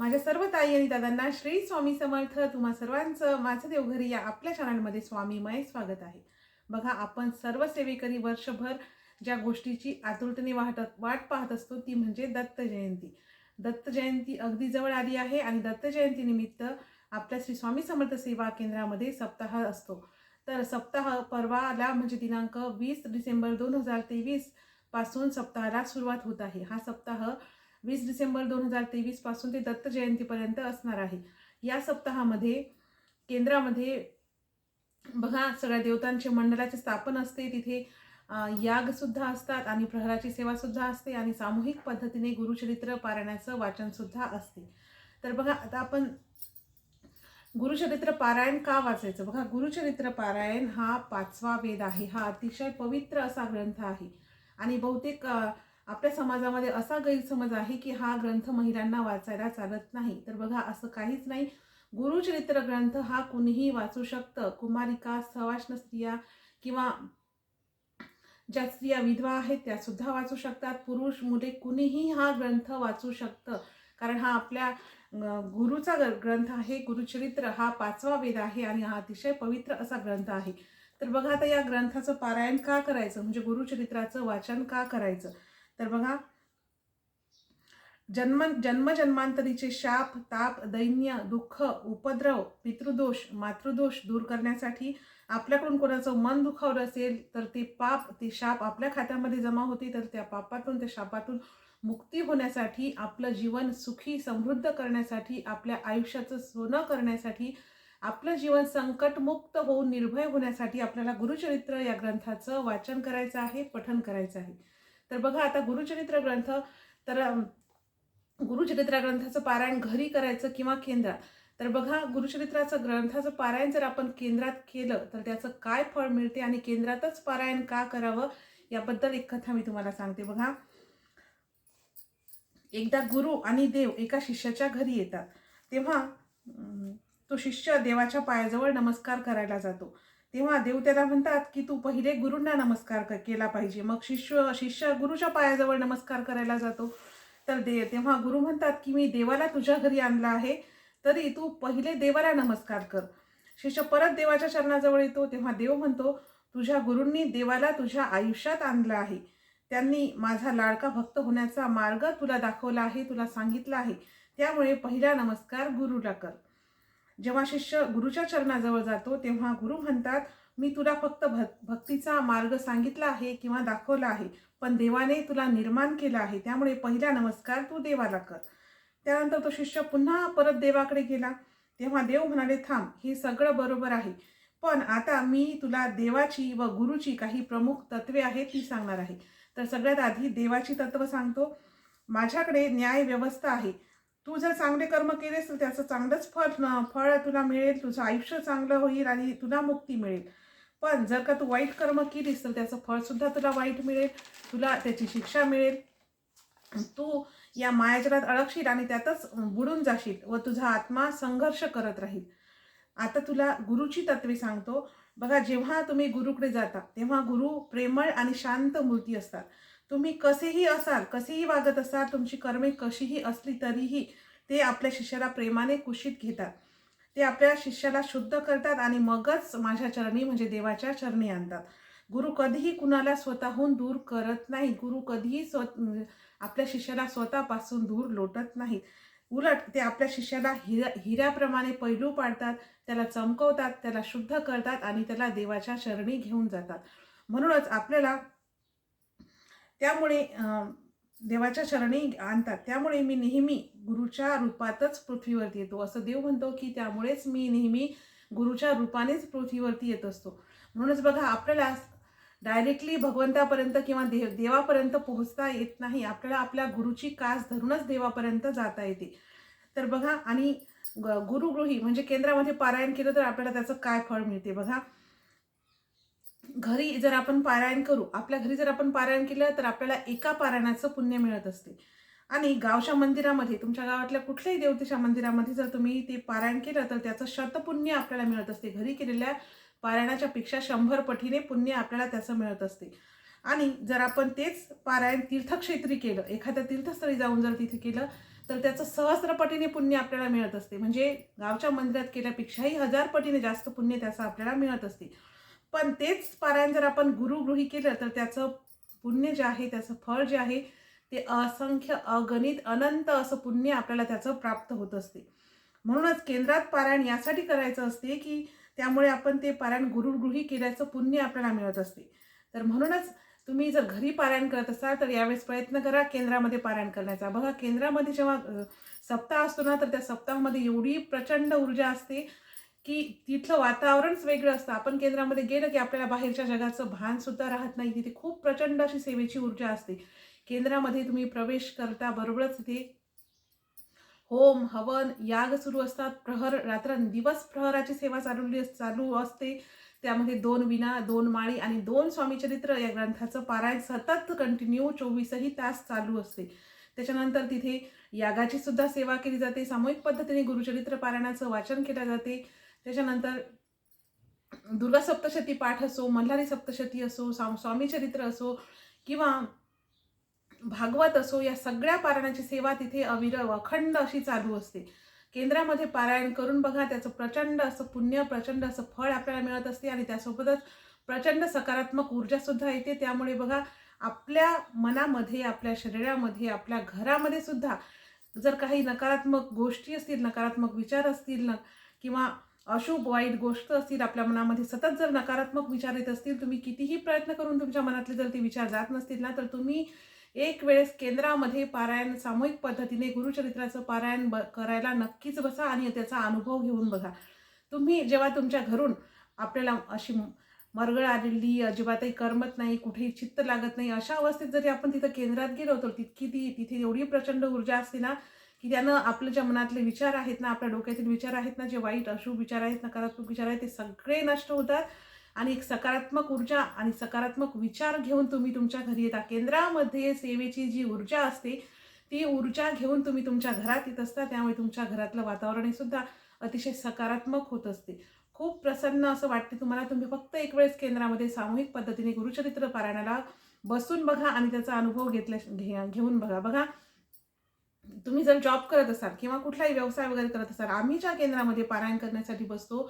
माझ्या सर्व ताई आणि दादांना श्री स्वामी समर्थ. तुम्हा सर्वांचं माझं देवघरी या आपल्या चॅनलमध्ये स्वामीमय स्वागत आहे. बघा आपण सर्व सेवेकरी वर्षभर ज्या गोष्टीची आतुरतेने वाहत वाट पाहत असतो ती म्हणजे दत्त जयंती. दत्त जयंती अगदी जवळ आली आहे आणि दत्त जयंतीनिमित्त आपल्या श्री स्वामी समर्थ सेवा केंद्रामध्ये सप्ताह असतो. तर सप्ताह परवाला म्हणजे दिनांक वीस डिसेंबर दोन हजार तेवीसपासून सप्ताहाला सुरुवात होत आहे. हा सप्ताह वीस डिसेंबर दोन हजार तेवीसपासून ते दत्त जयंतीपर्यंत असणार आहे. या सप्ताहामध्ये केंद्रामध्ये बघा सगळ्या देवतांचे मंडळाचे स्थापन असते. तिथे यागसुद्धा असतात आणि प्रहराची सेवासुद्धा असते आणि सामूहिक पद्धतीने गुरुचरित्र पारायणाचं वाचनसुद्धा असते. तर बघा आता आपण गुरुचरित्र पारायण का वाचायचं? बघा गुरुचरित्र पारायण हा पाचवा वेद आहे. हा अतिशय पवित्र असा ग्रंथ आहे. आणि बहुतेक आपल्या समाजामध्ये असा गैरसमज आहे की हा ग्रंथ महिलांना वाचायला चालत नाही. तर बघा असं काहीच नाही. गुरुचरित्र ग्रंथ हा कुणीही वाचू शकतं. कुमारिका सवाष्ण स्त्रिया किंवा ज्या स्त्रिया विधवा आहेत त्या सुद्धा वाचू शकतात. पुरुष मुले कुणीही हा ग्रंथ वाचू शकतं. कारण हा आपल्या गुरुचा ग्रंथ आहे. गुरुचरित्र हा पाचवा वेद आहे आणि हा अतिशय पवित्र असा ग्रंथ आहे. तर बघा आता या ग्रंथाचं पारायण का करायचं? म्हणजे गुरुचरित्राचं वाचन का करायचं? तर बघा. जन्म जन्मजन्मांतरीचे शाप ताप दैन्य दुःख उपद्रव पितृदोष मातृदोष दूर करण्यासाठी आपल्याकडून कोणाचं मन दुखावलं असेल तर ते पाप ते शाप आपल्या खात्यामध्ये जमा होते तर त्या पापातून त्या शापातून मुक्ती होण्यासाठी आपलं जीवन सुखी समृद्ध करण्यासाठी आपल्या आयुष्याचं सोनं करण्यासाठी आपलं जीवन संकटमुक्त होऊन निर्भय होण्यासाठी आपल्याला गुरुचरित्र या ग्रंथाचं वाचन करायचं आहे पठन करायचं आहे. तर बघा आता गुरुचरित्र ग्रंथ तर गुरुचरित्र ग्रंथाचं पारायण घरी करायचं किंवा केंद्रात? तर बघा गुरुचरित्राचं ग्रंथाचं पारायण जर आपण केंद्रात केलं तर त्याचं काय फळ मिळते आणि केंद्रातच पारायण का करावं? याबद्दल एक कथा मी तुम्हाला सांगते बघा. एकदा गुरु आणि देव एका शिष्याच्या घरी येतात. तेव्हा तो शिष्य देवाच्या पायाजवळ नमस्कार करायला जातो. तेव्हा देव त्याला म्हणतात की तू पहिले गुरूंना नमस्कार केला पाहिजे. मग शिष्य शिष्य गुरुच्या पायाजवळ नमस्कार करायला जातो. तर दे तेव्हा गुरु म्हणतात की मी देवाला तुझ्या घरी आणला आहे तरी तू पहिले देवाला नमस्कार कर. शिष्य परत देवाच्या चरणाजवळ येतो तेव्हा देव म्हणतो तुझ्या गुरूंनी देवाला तुझ्या आयुष्यात आणलं आहे. त्यांनी माझा लाडका भक्त होण्याचा मार्ग तुला दाखवला आहे तुला सांगितलं आहे. त्यामुळे पहिला नमस्कार गुरुला कर. जेव्हा शिष्य गुरुच्या चरणाजवळ जातो तेव्हा गुरु म्हणतात मी तुला फक्त भक भक्तीचा मार्ग सांगितला आहे किंवा दाखवला आहे पण देवाने तुला निर्माण केला आहे त्यामुळे पहिला नमस्कार तू देवाला कर. त्यानंतर तो शिष्य पुन्हा परत देवाकडे गेला. तेव्हा देव म्हणाले थांब हे सगळं बरोबर आहे पण आता मी तुला देवाची व गुरुची काही प्रमुख तत्वे आहेत ती सांगणार आहे. तर सगळ्यात आधी देवाची तत्व सांगतो. माझ्याकडे न्याय व्यवस्था आहे तू जर चांगले कर्म केलेस तर त्याचं चांगलंच फळ फळ तुला मिळेल तुझं आयुष्य चांगलं होईल आणि तुला मुक्ती मिळेल. पण जर का तू वाईट कर्म केलीस तर त्याचं फळसुद्धा तुला वाईट मिळेल तुला त्याची शिक्षा मिळेल. तू या मायाजलात अडकशील आणि त्यातच बुडून जाशील व तुझा आत्मा संघर्ष करत राहील. आता तुला गुरुची तत्वे सांगतो. बघा जेव्हा तुम्ही गुरुकडे जाता तेव्हा गुरु प्रेमळ आणि शांत मूर्ती असतात. तुम्ही कसेही असाल कसेही वागत असाल तुमची कर्मे कशीही असली तरीही ते आपल्या शिष्याला प्रेमाने कुशीत घेतात. ते आपल्या शिष्याला शुद्ध करतात आणि मगच माझ्या चरणी म्हणजे देवाच्या चरणी आणतात. गुरु कधीही कुणाला स्वतःहून दूर करत नाही. गुरु कधीही स्व आपल्या शिष्याला स्वतःपासून दूर लोटत नाहीत. उलट ते आपल्या शिष्याला हिरा हिऱ्याप्रमाणे पैलू पाडतात त्याला चमकवतात त्याला शुद्ध करतात आणि त्याला देवाच्या चरणी घेऊन जातात. म्हणूनच आपल्याला त्यामुळे देवाच्या शरणी आणतात. त्यामुळे मी नेहमी गुरुच्या रूपातच पृथ्वीवरती येतो. असं देव म्हणतो की त्यामुळेच मी नेहमी गुरुच्या रूपानेच पृथ्वीवरती येत असतो. म्हणूनच बघा आपल्याला डायरेक्टली भगवंतापर्यंत किंवा देव देवापर्यंत पोहोचता येत नाही. आपल्याला आपल्या गुरुची कास धरूनच देवापर्यंत जाता येते. तर बघा आणि ग- गुरुगृही म्हणजे केंद्रामध्ये पारायण केलं तर आपल्याला त्याचं काय फळ मिळते? बघा घरी जर आपण पारायण करू आपल्या घरी जर आपण पारायण केलं तर आपल्याला एका पारायणाचं पुण्य मिळत असते. आणि गावच्या मंदिरामध्ये तुमच्या गावातल्या कुठल्याही देवतेच्या मंदिरामध्ये जर तुम्ही ते पारायण केलं तर त्याचं शतपुण्य आपल्याला मिळत असते. घरी केलेल्या पारायणाच्या पेक्षा शंभर पटीने पुण्य आपल्याला त्याचं मिळत असते. आणि जर आपण तेच पारायण तीर्थक्षेत्री केलं एखाद्या तीर्थस्थळी जाऊन जर तिथे केलं तर त्याचं सहस्रपटीने पुण्य आपल्याला मिळत असते. म्हणजे गावच्या मंदिरात केल्यापेक्षाही हजार पटीने जास्त पुण्य त्याचं आपल्याला मिळत असते. पण तेच पारायण जर आपण गुरुगृही केलं तर त्याचं पुण्य जे आहे त्याचं फळ जे आहे ते असंख्य अगणित अनंत असं पुण्य आपल्याला त्याचं प्राप्त होत असते. म्हणूनच केंद्रात पारायण यासाठी करायचं असते की त्यामुळे आपण ते पारायण गुरुगृही केल्याचं पुण्य आपल्याला मिळत असते. तर म्हणूनच तुम्ही जर घरी पारायण करत असाल तर यावेळेस प्रयत्न करा केंद्रामध्ये पारायण करण्याचा. बघा केंद्रामध्ये जेव्हा सप्ताह असतो ना तर त्या सप्ताहामध्ये एवढी प्रचंड ऊर्जा असते की तिथलं वातावरणच वेगळं असतं. आपण केंद्रामध्ये गेलं की आपल्याला बाहेरच्या जगाचं भान सुद्धा राहत नाही. तिथे खूप प्रचंड अशी सेवेची ऊर्जा असते. केंद्रामध्ये तुम्ही प्रवेश करता बरोबरच तिथे होम हवन याग सुरू असतात. प्रहर रात्र दिवस प्रहराची सेवा चालवली चालू असते. त्यामध्ये दोन विना दोन माळी आणि दोन स्वामीचरित्र या ग्रंथाचं पारायण सतत कंटिन्यू चोवीसही तास चालू असते. त्याच्यानंतर तिथे यागाची सुद्धा सेवा केली जाते. सामूहिक पद्धतीने गुरुचरित्र पारायणाचं वाचन केलं जाते. त्याच्यानंतर दुर्गा सप्तशती पाठ असो मल्हारी सप्तशती असो स्वामी चरित्र असो किंवा भागवत असो या सगळ्या पारायणाची सेवा तिथे अविरव अखंड अशी चालू असते. केंद्रामध्ये पारायण करून बघा त्याचं प्रचंड असं पुण्य प्रचंड असं फळ आपल्याला मिळत असते आणि त्यासोबतच प्रचंड सकारात्मक ऊर्जासुद्धा येते. त्यामुळे बघा आपल्या मनामध्ये आपल्या शरीरामध्ये आपल्या घरामध्ये सुद्धा जर काही नकारात्मक गोष्टी असतील नकारात्मक विचार असतील न किंवा अशुभ वाईट गोष्ट असतील आपल्या मनामध्ये सतत जर नकारात्मक विचार येत असतील तुम्ही कितीही प्रयत्न करून तुमच्या मनातले जर ते विचार जात नसतील ना तर तुम्ही एक वेळेस केंद्रामध्ये पारायण सामूहिक पद्धतीने गुरुचरित्राचं पारायण ब करायला नक्कीच बसा आणि त्याचा अनुभव घेऊन बघा. तुम्ही जेव्हा तुमच्या घरून आपल्याला अशी मरगळ आलेली अजिबातही करमत नाही कुठेही चित्त लागत नाही अशा अवस्थेत जरी आपण तिथं केंद्रात गेलो तर तितकी ती तिथे एवढी प्रचंड ऊर्जा असते ना की त्यानं आपलं ज्या मनातले विचार आहेत ना आपल्या डोक्यातील विचार आहेत ना जे वाईट अशुभ विचार आहेत नकारात्मक विचार आहेत ते सगळे नष्ट होतात. आणि एक सकारात्मक ऊर्जा आणि सकारात्मक विचार घेऊन तुम्ही तुमच्या घरी येता. केंद्रामध्ये सेवेची जी ऊर्जा असते ती ऊर्जा घेऊन तुम्ही तुमच्या घरात येत असता. त्यामुळे तुमच्या घरातलं वातावरणही सुद्धा अतिशय सकारात्मक होत असते. खूप प्रसन्न असं वाटते तुम्हाला. तुम्ही फक्त एक वेळेस केंद्रामध्ये सामूहिक पद्धतीने गुरुचरित्र पारायणाला बसून बघा आणि त्याचा अनुभव घेतल्या घे घेऊन बघा. बघा तुम्ही जर जॉब करत असाल किंवा कुठलाही व्यवसाय वगैरे करत असाल आम्ही ज्या केंद्रामध्ये पारायण करण्यासाठी बसतो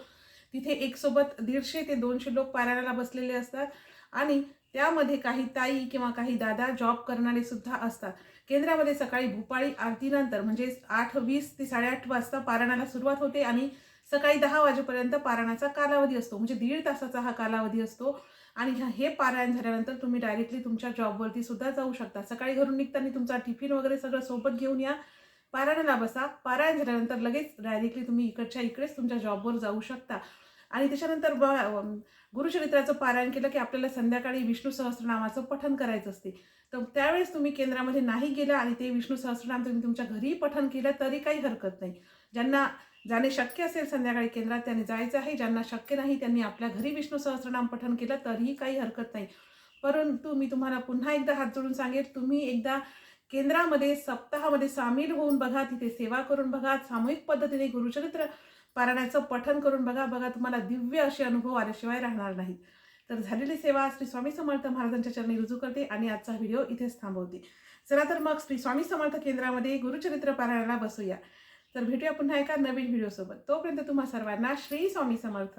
तिथे एक सोबत दीडशे ते दोनशे लोक पारायणाला बसलेले असतात. आणि त्यामध्ये काही ताई किंवा काही दादा जॉब करणारे सुद्धा असतात. केंद्रामध्ये सकाळी भूपाळी आरतीनंतर म्हणजे आठ वीस ते साडेआठ वाजता पारायणाला सुरुवात होते आणि सकाळी दहा वाजेपर्यंत पारायणाचा कालावधी असतो. म्हणजे दीड तासाचा हा कालावधी असतो. आणि ह्या- हे पारायण झाल्यानंतर तुम्ही डायरेक्टली तुमच्या जॉबवरती सुद्धा जाऊ शकता. सकाळी घरून निघताना तुमचा टिफिन वगैरे सगळं सोबत घेऊन या. पारायणाला बसा. पारायण झाल्यानंतर लगेच डायरेक्टली तुम्ही इकडच्या इकडेच तुमच्या जॉबवर जाऊ शकता. आणि त्याच्यानंतर ब गुरुचरित्राचं पारायण केलं की आपल्याला संध्याकाळी विष्णू सहस्रनामाचं पठन करायचं असते. तर त्यावेळेस तुम्ही केंद्रामध्ये नाही गेला आणि ते विष्णू सहस्रनाम तुम्ही तुमच्या घरी पठन केलं तरी काही हरकत नाही. ज्यांना जाणे शक्य असेल संध्याकाळी केंद्रात त्यांनी जायचं आहे. ज्यांना शक्य नाही त्यांनी आपल्या घरी विष्णू सहस्रनाम पठन केलं तरीही काही हरकत नाही. परंतु मी तुम्हाला पुन्हा एकदा हात जोडून सांगेल तुम्ही एकदा केंद्रामध्ये सप्ताहामध्ये सामील होऊन बघा तिथे सेवा करून बघा सामूहिक पद्धतीने गुरुचरित्र पारायणाचं पठन करून बघा बघा तुम्हाला दिव्य असे अनुभव आल्याशिवाय राहणार नाहीत. तर झालेली सेवा श्री स्वामी समर्थ महाराजांच्या चरणी रुजू करते आणि आजचा व्हिडिओ इथेच थांबवते. चला तर मग श्री स्वामी समर्थ केंद्रामध्ये गुरुचरित्र पारायणाला बसूया. तर भेटूया पुन्हा एका नवीन व्हिडिओसोबत तोपर्यंत तुम्हा सर्वांना श्री स्वामी समर्थ.